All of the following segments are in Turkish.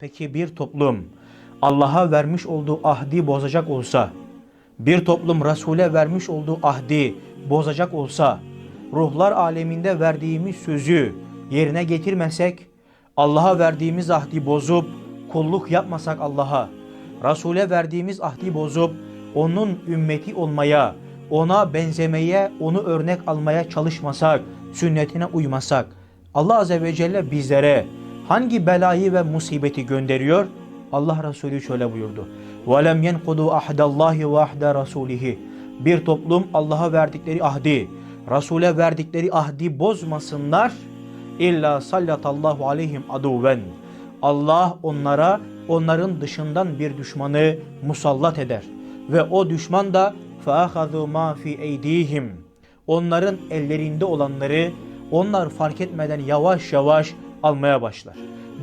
Peki bir toplum Allah'a vermiş olduğu ahdi bozacak olsa, bir toplum Resul'e vermiş olduğu ahdi bozacak olsa, ruhlar aleminde verdiğimiz sözü yerine getirmesek, Allah'a verdiğimiz ahdi bozup kulluk yapmasak Allah'a, Resul'e verdiğimiz ahdi bozup onun ümmeti olmaya, ona benzemeye, onu örnek almaya çalışmasak, sünnetine uymasak, Allah Azze ve Celle bizlere hangi belayı ve musibeti gönderiyor? Allah Resulü şöyle buyurdu. وَلَمْ يَنْقُدُوا أَحْدَ اللّٰهِ وَأَحْدَ رَسُولِهِ Bir toplum Allah'a verdikleri ahdi, Resul'e verdikleri ahdi bozmasınlar. İlla sallatallahu aleyhim aduven. Allah onlara onların dışından bir düşmanı musallat eder. Ve o düşman da فَاَخَذُوا مَا فِي اَيْد۪يهِمْ Onların ellerinde olanları onlar fark etmeden yavaş yavaş almaya başlar.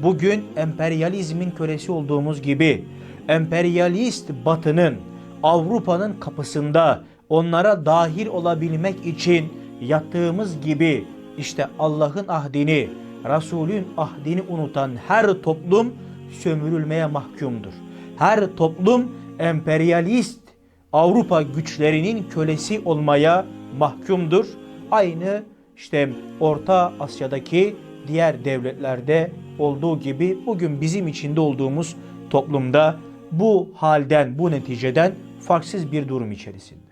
Bugün emperyalizmin kölesi olduğumuz gibi emperyalist batının Avrupa'nın kapısında onlara dahil olabilmek için yattığımız gibi işte Allah'ın ahdini, Resulün ahdini unutan her toplum sömürülmeye mahkumdur. Her toplum emperyalist Avrupa güçlerinin kölesi olmaya mahkumdur. Aynı işte Orta Asya'daki diğer devletlerde olduğu gibi bugün bizim içinde olduğumuz toplumda bu halden, bu neticeden farksız bir durum içerisinde.